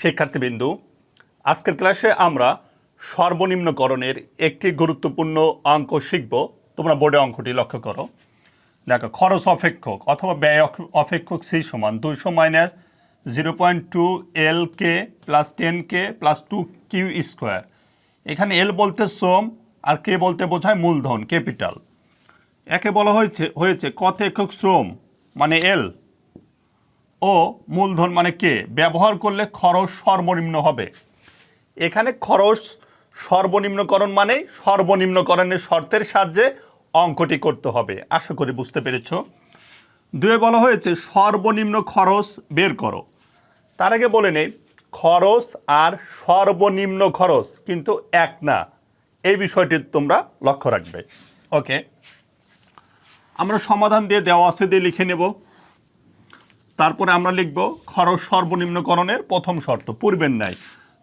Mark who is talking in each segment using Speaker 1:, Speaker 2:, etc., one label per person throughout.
Speaker 1: শিক্ষার্থীবৃন্দু, আজকের ক্লাসে আমরা সর্বনিম্নকরণের একটি গুরুত্বপূর্ণ অঙ্ক শিখব। তোমরা বোর্ডে অঙ্কটি লক্ষ্য করো। দেখো, খরচ অপেক্ষক অথবা ব্যয় অপেক্ষক সি সমান দুইশো minus zero point two L K plus ten K plus two Q square. এখানে এল বলতে সোম আর কে বলতে বোঝায় মূলধন, ক্যাপিটাল। একে বলা হয়েছে হয়েছে কত একক শ্রম? মানে এল। ও মূলধন মানে কে? ব্যবহার করলে খরচ সর্বনিম্ন হবে। এখানে খরচ সর্বনিম্নকরণ মানে সর্বনিম্নকরণের শর্তের সাহায্যে অঙ্কটি করতে হবে। আশা করি বুঝতে পেরেছ। দুয়ে বলা হয়েছে, সর্বনিম্ন খরচ বের করো। তার আগে বলে নেই, খরচ আর সর্বনিম্ন খরচ কিন্তু এক না। এই বিষয়টি তোমরা লক্ষ্য রাখবে। ওকে। আমরা সমাধান দিয়ে দেওয়া আছে দিয়ে লিখে নেব। তারপরে আমরা লিখব খরচ সর্বনিম্নকরণের প্রথম শর্ত, পূর্বের নাই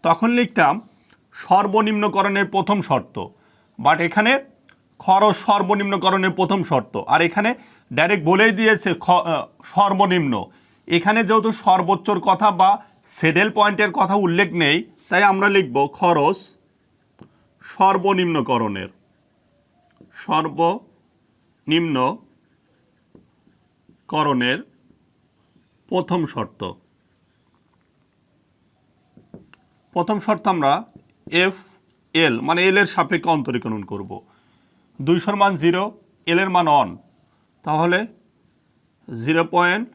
Speaker 1: তখন লিখতাম সর্বনিম্নকরণের প্রথম শর্ত বাট এখানে খরচ সর্বনিম্নকরণের প্রথম শর্ত, আর এখানে ডাইরেক্ট বলেই দিয়েছে সর্বনিম্ন। এখানে যেহেতু সর্বোচ্চর কথা বা সেডেল পয়েন্টের কথা উল্লেখ নেই, তাই আমরা লিখব খরচ সর্বনিম্নকরণের সর্বনিম্ন করণের প্রথম শর্ত। প্রথম শর্ত আমরা এফ এল মানে এল এর সাপেক্ষে অন্তরীকরণ করব। দুইশোর মান জিরো এল এর মান অন তাহলে জিরো পয়েন্ট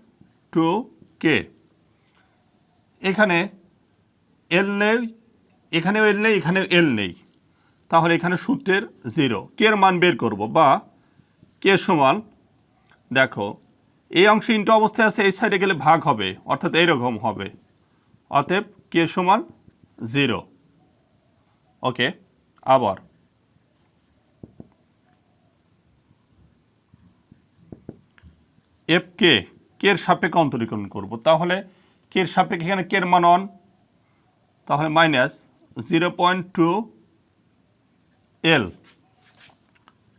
Speaker 1: টু কে এখানে এল নেই, এখানেও এল নেই, এখানেও এল নেই। তাহলে এখানে সূত্রের জিরো কে এর মান বের করব বা কে সমান, দেখো এই অংশ ইন্টু অবস্থায় আছে, এই সাইডে গেলে ভাগ হবে, অর্থাৎ এইরকম হবে। অতএব কে সমান জিরো ওকে আবার। এফ কে কের সাপেক্ষে অন্তরীকরণ করব। তাহলে কের সাপেক্ষে এখানে কের মান অন তাহলে minus zero point two L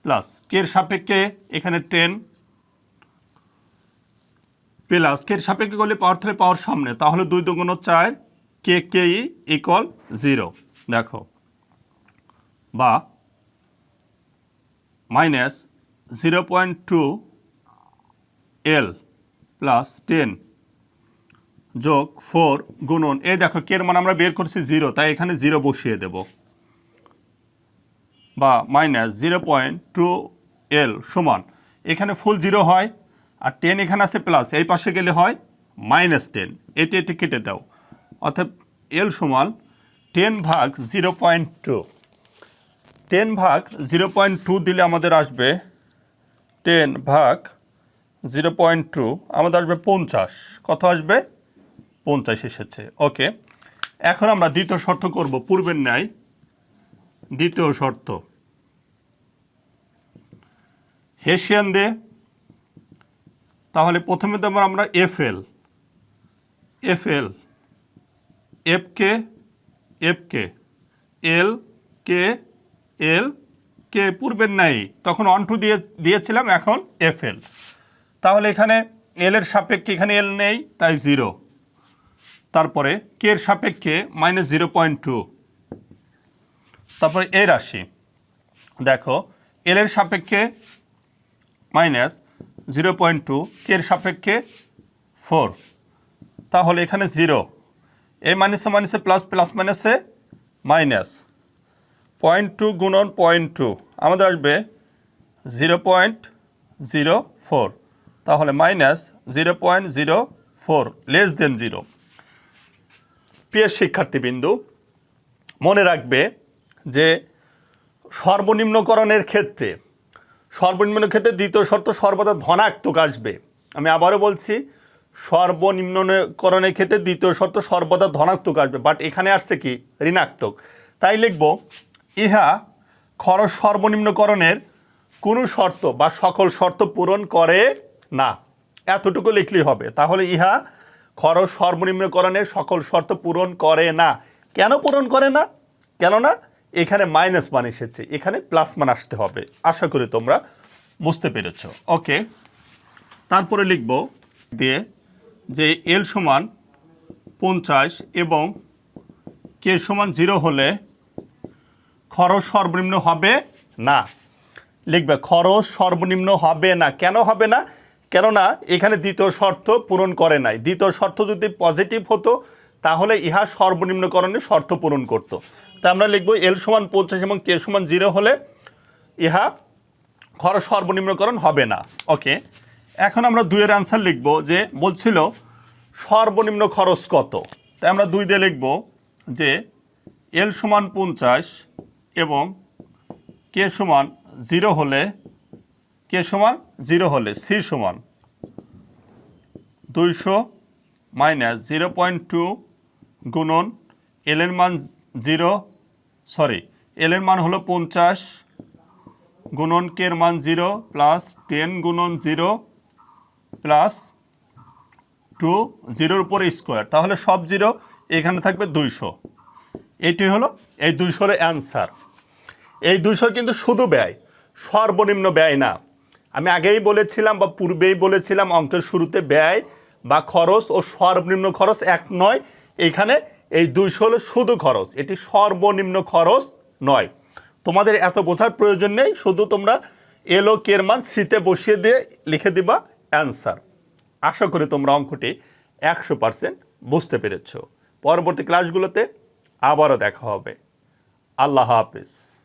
Speaker 1: plus কের সাপেক্ষে এখানে টেন প্লাস কের সাপেক্ষে করলে পাওয়ার থেকে পাওয়ার সামনে? তাহলে দুই দুগুণ চার, কে কে ইকল জিরো দেখো। বা minus zero point two L plus ten যোগ ফোর গুণন। এই দেখো কের মান আমরা বের করছি জিরো তাই এখানে জিরো বসিয়ে দেব। বা minus zero point two L সমান। এখানে ফুল জিরো হয় আর টেন এখানে আছে প্লাস এই পাশে গেলে হয় মাইনাস টেন এটি এটি কেটে দাও। অর্থাৎ এল সমান টেন ভাগ জিরো পয়েন্ট টু টেন ভাগ জিরো পয়েন্ট টু দিলে আমাদের আসবে টেন ভাগ জিরো পয়েন্ট টু আমাদের আসবে পঞ্চাশ। কত আসবে? পঞ্চাশ এসেছে। ওকে এখন আমরা দ্বিতীয় শর্ত করব, পূর্বের ন্যায়। দ্বিতীয় শর্ত। হেসিয়ান দে তাহলে প্রথমে দেবো আমরা F L F L F K F K L K L K পূর্বের নাই, তখন অন টু দিয়ে, দিয়েছিলাম, এখন এফ এল তাহলে এখানে এল এর সাপেক্ষে এখানে এল নেই, তাই জিরো তারপরে কে এর সাপেক্ষে মাইনাস জিরো পয়েন্ট টু তারপরে এ রাশি। দেখো এল এর সাপেক্ষে minus zero point two K এর সাপেক্ষে ফোর। তাহলে এখানে জিরো। এ মাইনাসে মাইনাসে প্লাস প্লাস মাইনাসে মাইনাস। পয়েন্ট টু গুণন পয়েন্ট টু, আমাদের আসবে জিরো পয়েন্ট জিরো ফোর। তাহলে minus zero point zero four less than zero প্রিয় শিক্ষার্থীবৃন্দু, মনে রাখবে যে সর্বনিম্নকরণের ক্ষেত্রে সর্বনিম্ন ক্ষেত্রে দ্বিতীয় শর্ত সর্বদা ধনাত্মক আসবে। আমি আবারও বলছি, সর্বনিম্নকরণের ক্ষেত্রে দ্বিতীয় শর্ত সর্বদা ধনাত্মক আসবে বাট এখানে আসছে কি? ঋণাত্মক। তাই লিখব, ইহা খরচ সর্বনিম্নকরণের কোনো শর্ত বা সকল শর্ত পূরণ করে না। এতটুকু লিখলেই হবে। তাহলে ইহা খরচ সর্বনিম্নকরণের সকল শর্ত পূরণ করে না। কেন পূরণ করে না? কেননা এখানে মাইনাস মান এসেছে, এখানে প্লাস মান আসতে হবে। আশা করি তোমরা বুঝতে পেরেছ। ওকে তারপরে লিখব দিয়ে যে এল সমান পঞ্চাশ এবং কে সমান জিরো হলে খরচ সর্বনিম্ন হবে না। লিখবে, খরচ সর্বনিম্ন হবে না। কেন হবে না? কেননা এখানে দ্বিতীয় শর্ত পূরণ করে নাই। দ্বিতীয় শর্ত যদি পজিটিভ হতো, তাহলে ইহা সর্বনিম্নকরণে শর্ত পূরণ করতো। তা আমরা লিখব এল সমান পঞ্চাশ এবং কে সমান জিরো হলে ইহা খরচ সর্বনিম্নকরণ হবে না। ওকে। এখন আমরা দুইয়ের অ্যান্সার লিখব যে বলছিল সর্বনিম্ন খরচ কত। তাই আমরা দুই দিয়ে লিখব যে এল সমান পঞ্চাশ এবং কে সমান জিরো হলে, কে সমান জিরো হলে, সি সমান দুইশো মাইনাস জিরো পয়েন্ট টু গুণন এলের মান জিরো সরি এলের মান হলো পঞ্চাশ গুণন কের মান জিরো প্লাস টেন গুণন জিরো প্লাস টু জিরোর উপরে স্কোয়ার তাহলে সব জিরো, এখানে থাকবে দুইশো। এটি হলো এই দুইশোর অ্যান্সার এই দুইশো কিন্তু শুধু ব্যয়, সর্বনিম্ন ব্যয় না। আমি আগেই বলেছিলাম বা পূর্বেই বলেছিলাম অঙ্কের শুরুতে ব্যয় বা খরচ ও সর্বনিম্ন খরচ এক নয়। এখানে এই দুইশো হলো শুধু খরচ। এটি সর্বনিম্ন খরচ নয়। তোমাদের এত বোঝার প্রয়োজন নেই, শুধু তোমরা এলো, কের মান সিতে বসিয়ে দিয়ে লিখে দিবা অ্যান্সার। আশা করি তোমরা অঙ্কটি একশো পারসেন্ট বুঝতে পেরেছ। পরবর্তী ক্লাসগুলোতে আবারও দেখা হবে। আল্লাহ হাফিজ।